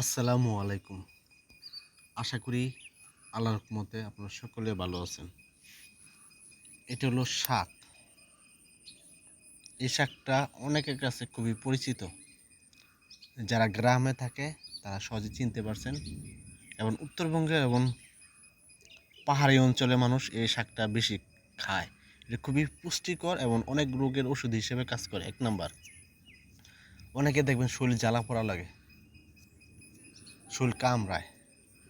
আসসালামু আলাইকুম। আশা করি আল্লাহর রহমতে আপনারা সকলে ভালো আছেন। এটা হলো শাক। এই শাকটা অনেকের কাছে খুবই পরিচিত। যারা গ্রামে থাকে, তারা সহজে চিনতে পারছেন এবং উত্তরবঙ্গে এবং পাহাড়ি অঞ্চলে মানুষ এই শাকটা বেশি খায়। এটা খুবই পুষ্টিকর এবং অনেক রোগের ওষুধ হিসেবে কাজ করে। এক নাম্বার, অনেকে দেখবেন শরীর জ্বালা পড়া লাগে। শুল কামড়ায়।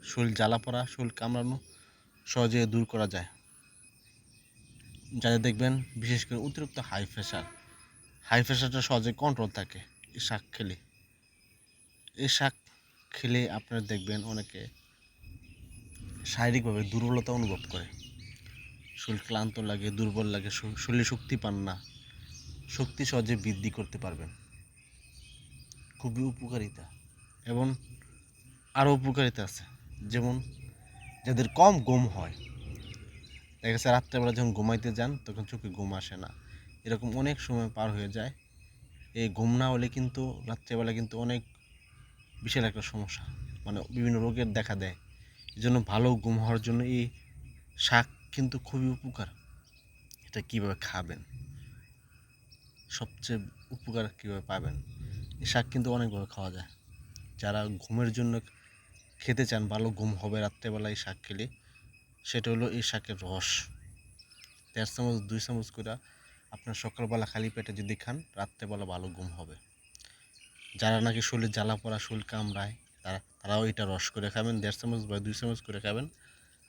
শুল জ্বালা পড়া, শুল কামড়ানো সহজে দূর করা যায়। যাদের দেখবেন, বিশেষ করে অতিরিক্ত হাই প্রেশার হাই প্রেশারটা সহজে কন্ট্রোল থাকে, এই শাক খেলে। এই শাক খেলে আপনারা দেখবেন অনেকে শারীরিকভাবে দুর্বলতা অনুভব করে। শরীর ক্লান্ত লাগে, দুর্বল লাগে শরীরে শক্তি পান না। শক্তি সহজে বৃদ্ধি করতে পারবেন। খুবই উপকারিতা। এবং আরও উপকারিতা আছে। যেমন, যাদের কম ঘুম হয়, দেখা গেছে রাত্রেবেলা যখন ঘুমাইতে যান, তখন চোখে ঘুম আসে না। এরকম অনেক সময় পার হয়ে যায়। এই ঘুম না হলে কিন্তু রাত্রেবেলা কিন্তু অনেক বিশাল একটা সমস্যা। মানে বিভিন্ন রোগের দেখা দেয়। এই জন্য ভালো ঘুম হওয়ার জন্য এই শাক কিন্তু খুবই উপকার। এটা কীভাবে খাবেন? সবচেয়ে উপকার কীভাবে পাবেন? এই শাক কিন্তু অনেকভাবে খাওয়া যায়। যারা ঘুমের জন্য খেতে চান, ভালো ঘুম হবে রাত্রেবেলায় শাক খেলে, সেটা হলো এই শাকের রস। দেড় চামচ, দুই চামচ করে আপনার সকালবেলা খালি পেটে যদি খান, রাত্রেবেলা ভালো ঘুম হবে। যারা নাকি শরীরে জ্বালা পড়া, শরীর কামড়ায়, তারা, তারাও এটা রস করে খাবেন, দেড় চামচ বা দুই চামচ করে খাবেন।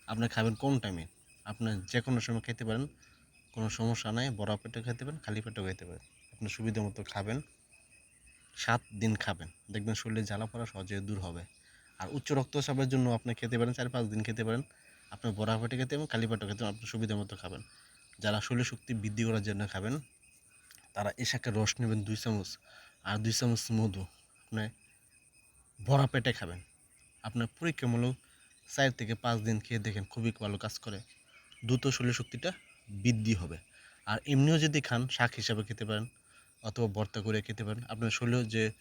আপনি খাবেন কোন টাইমে আপনি যে কোনো সময় খেতে পারেন, কোনো সমস্যা নাই, বড় পেটে খেতে পারেন, খালি পেটেও খেতে পারেন। আপনি সুবিধা মতো খাবেন, সাত দিন খাবেন। দেখবেন শরীরে জ্বালা পড়া সহজে দূর হবে। আর উচ্চ রক্তচাপের জন্য আপনি খেতে পারেন, চার পাঁচ দিন খেতে পারেন। আপনি বড়া পেটে খেতে এবং খালি পেটে খেতে আপনি সুবিধা মতো খাবেন। যারা শরীর শক্তি বৃদ্ধি করার জন্য খাবেন, তারা এই শাকের রস নেবেন দুই চামচ। আর দুই চামচ মধু। আপনি ভরা পেটে খাবেন। আপনার পরীক্ষামূলক চার থেকে পাঁচ দিন খেয়ে দেখেন, খুবই ভালো কাজ করে। দ্রুত শরীর শক্তিটা বৃদ্ধি হবে। আর এমনিও যদি খান, শাক হিসাবে খেতে পারেন অথবা ভর্তা করে খেতে পারেন, আপনার শরীরে যে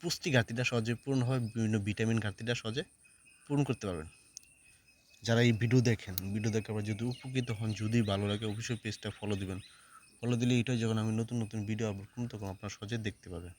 পুষ্টি ঘাটতিটা সহজে পূরণ হবে বিভিন্ন ভিটামিন ঘাটতিটা সহজে পূরণ করতে পারবেন। যারা এই ভিডিও দেখেন ভিডিও দেখে আবার যদি উপকৃত হন, যদি ভালো লাগে, অবশ্যই পেজটা ফলো দিবেন। ফলো দিলে এটাই যখন আমি নতুন নতুন ভিডিও আপলোড করব, তখন আপনারা সহজে দেখতে পাবেন।